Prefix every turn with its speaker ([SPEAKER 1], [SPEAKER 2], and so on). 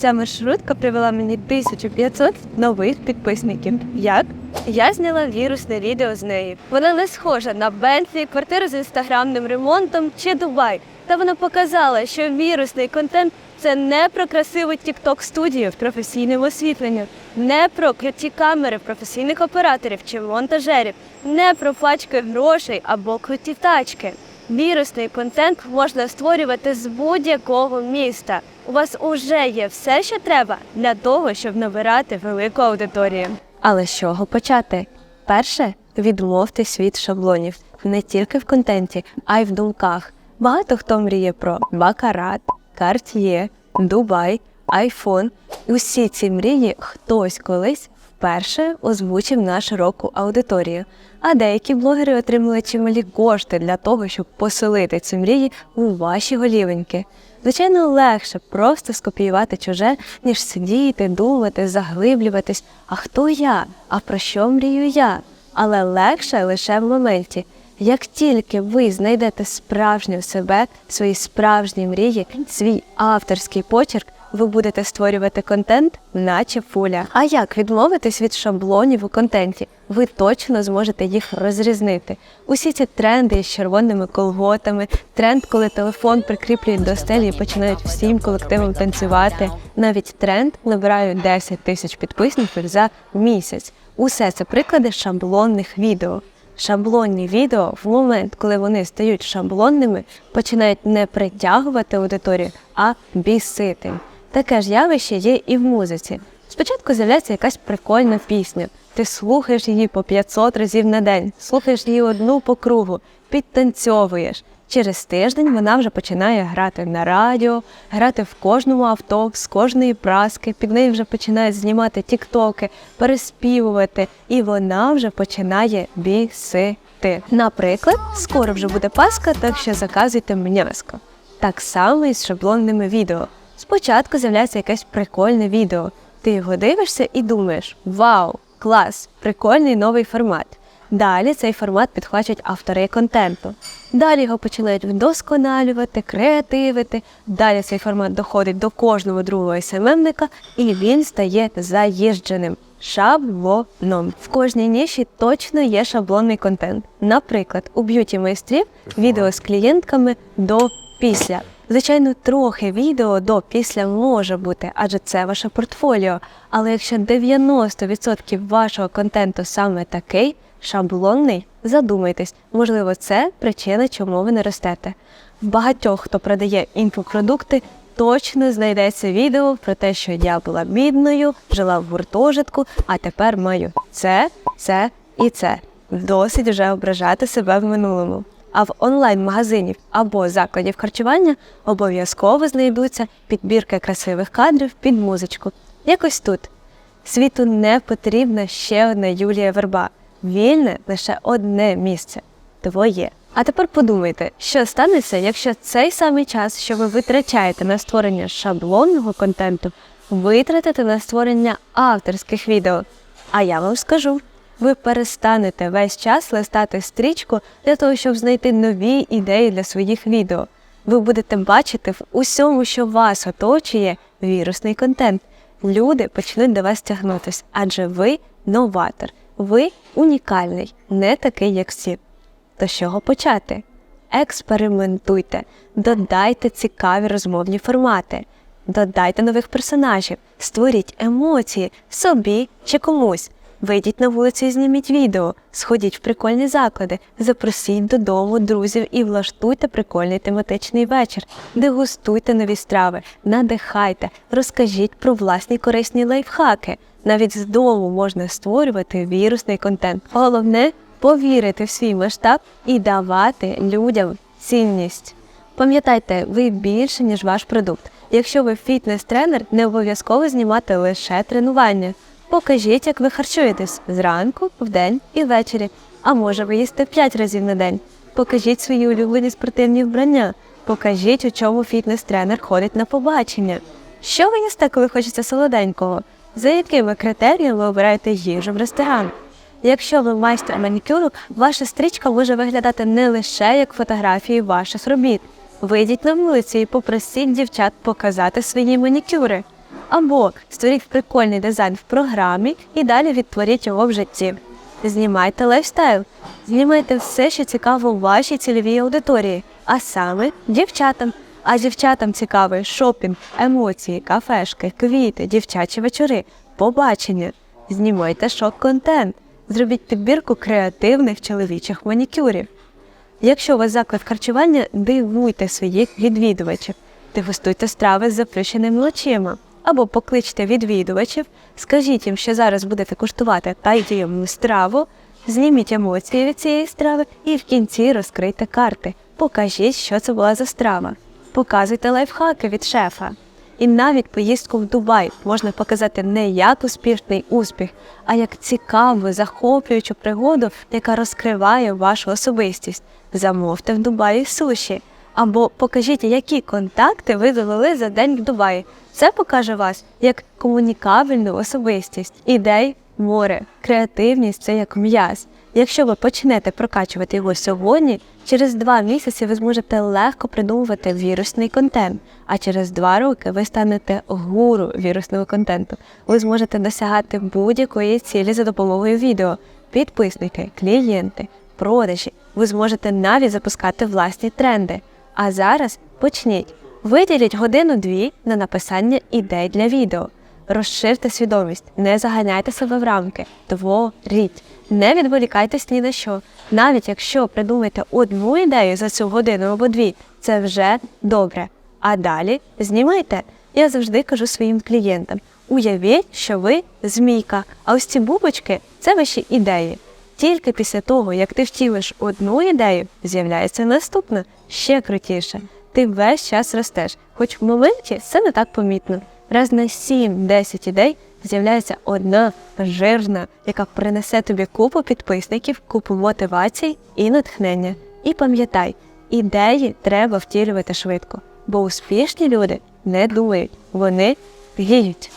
[SPEAKER 1] Ця маршрутка привела мені 1500 нових підписників. Як? Я зняла вірусне відео з неї. Вона не схожа на Бентлі, квартиру з інстаграмним ремонтом чи Дубай. Та вона показала, що вірусний контент це не про красиву тікток студію з професійним освітленням, не про круті камери професійних операторів чи монтажерів, не про пачки грошей або круті тачки. Вірусний контент можна створювати з будь-якого міста. У вас уже є все, що треба для того, щоб набирати велику аудиторію. Але з чого почати? Перше, відмовтесь від шаблонів не тільки в контенті, а й в думках. Багато хто мріє про бакарат, карт'є, Дубай, айфон. Усі ці мрії хтось колись вперше озвучив на широку аудиторію. А деякі блогери отримали чималі кошти для того, щоб поселити ці мрії у ваші голівеньки. Звичайно, легше просто скопіювати чуже, ніж сидіти, думати, заглиблюватись. А хто я? А про що мрію я? Але легше лише в моменті. Як тільки ви знайдете справжню себе, свої справжні мрії, свій авторський почерк, ви будете створювати контент, наче фуля. А як відмовитись від шаблонів у контенті? Ви точно зможете їх розрізнити. Усі ці тренди з червоними колготами, тренд, коли телефон прикріплюють до стелі і починають всім колективом танцювати. Навіть тренд набирає 10 тисяч підписників за місяць. Усе це приклади шаблонних відео. Шаблонні відео в момент, коли вони стають шаблонними, починають не притягувати аудиторію, а бісити. Таке ж явище є і в музиці. Спочатку з'являється якась прикольна пісня. Ти слухаєш її по 500 разів на день, слухаєш її одну по кругу, підтанцьовуєш. Через тиждень вона вже починає грати на радіо, грати в кожному авто, з кожної праски. Під нею вже починають знімати тіктоки, переспівувати, і вона вже починає бісити. Наприклад, скоро вже буде Пасха, так що заказуйте м'яско. Так само і з шаблонними відео. Спочатку з'являється якесь прикольне відео. Ти його дивишся і думаєш: Вау, клас, прикольний новий формат. Далі цей формат підхвачують автори контенту. Далі його починають вдосконалювати, креативити. Далі цей формат доходить до кожного другого СММника, і він стає заїждженим. Шаблоном. В кожній ніші точно є шаблонний контент. Наприклад, у б'юті майстрів відео з клієнтками до після. Звичайно, трохи відео до після може бути, адже це ваше портфоліо. Але якщо 90% вашого контенту саме такий, шаблонний, задумайтесь, можливо, це причина, чому ви не ростете. Багатьох, хто продає інфопродукти, точно знайдеться відео про те, що я була бідною, жила в гуртожитку, а тепер маю це, це і це. Досить вже ображати себе в минулому. А в онлайн-магазинів або закладів харчування обов'язково знайдуться підбірки красивих кадрів під музичку. Якось тут. Світу не потрібна ще одна Юлія Верба. Вільне лише одне місце твоє. А тепер подумайте, що станеться, якщо цей самий час, що ви витрачаєте на створення шаблонного контенту, витратите на створення авторських відео. А я вам скажу, ви перестанете весь час листати стрічку для того, щоб знайти нові ідеї для своїх відео. Ви будете бачити в усьому, що вас оточує, вірусний контент. Люди почнуть до вас тягнутися, адже ви новатор, ви унікальний, не такий, як всі. То з чого почати? Експериментуйте, додайте цікаві розмовні формати, додайте нових персонажів, створіть емоції собі чи комусь. Вийдіть на вулицю і зніміть відео, сходіть в прикольні заклади, запросіть додому друзів і влаштуйте прикольний тематичний вечір, дегустуйте нові страви, надихайте, розкажіть про власні корисні лайфхаки. Навіть з дому можна створювати вірусний контент. Головне повірити в свій масштаб і давати людям цінність. Пам'ятайте, ви більше, ніж ваш продукт. Якщо ви фітнес-тренер, не обов'язково знімати лише тренування. Покажіть, як ви харчуєтесь зранку, вдень і ввечері. А може ви їсте 5 разів на день. Покажіть свої улюблені спортивні вбрання. Покажіть, у чому фітнес-тренер ходить на побачення. Що ви їсте, коли хочеться солоденького? За якими критеріями ви обираєте їжу в ресторан? Якщо ви майстер манікюру, ваша стрічка може виглядати не лише як фотографії ваших робіт. Вийдіть на вулицю і попросіть дівчат показати свої манікюри. Або створіть прикольний дизайн в програмі і далі відтворіть його в житті. Знімайте лайфстайл, знімайте все, що цікаво вашій цільовій аудиторії, а саме дівчатам. А дівчатам цікавий шопінг, емоції, кафешки, квіти, дівчачі вечори, побачення. Знімайте шок-контент, зробіть підбірку креативних чоловічих манікюрів. Якщо у вас заклад харчування, дивуйте своїх відвідувачів, дегустуйте страви з запрещеними очима. Або покличте відвідувачів, скажіть їм, що зараз будете куштувати таємну страву, зніміть емоції від цієї страви і в кінці розкрийте карти. Покажіть, що це була за страва. Показуйте лайфхаки від шефа. І навіть поїздку в Дубай можна показати не як успішний успіх, а як цікаву, захоплюючу пригоду, яка розкриває вашу особистість. Замовте в Дубаї суші. Або покажіть, які контакти ви завели за день в Дубаї. Це покаже вас як комунікабельну особистість. Ідей море, креативність це як м'яз. Якщо ви почнете прокачувати його сьогодні, через два місяці ви зможете легко придумувати вірусний контент. А через два роки ви станете гуру вірусного контенту. Ви зможете досягати будь-якої цілі за допомогою відео, підписники, клієнти, продажі. Ви зможете навіть запускати власні тренди. А зараз почніть. Виділіть годину-дві на написання ідей для відео. Розширте свідомість, не заганяйте себе в рамки, творіть. Не відволікайтесь ні на що. Навіть якщо придумаєте одну ідею за цю годину або дві, це вже добре. А далі знімайте. Я завжди кажу своїм клієнтам: уявіть, що ви змійка, а ось ці бубочки це ваші ідеї. Тільки після того, як ти втілиш одну ідею, з'являється наступна, ще крутіше. Ти весь час ростеш, хоч в моменті це не так помітно. Раз на 7-10 ідей з'являється одна жирна, яка принесе тобі купу підписників, купу мотивацій і натхнення. І пам'ятай, ідеї треба втілювати швидко, бо успішні люди не думають, вони діють.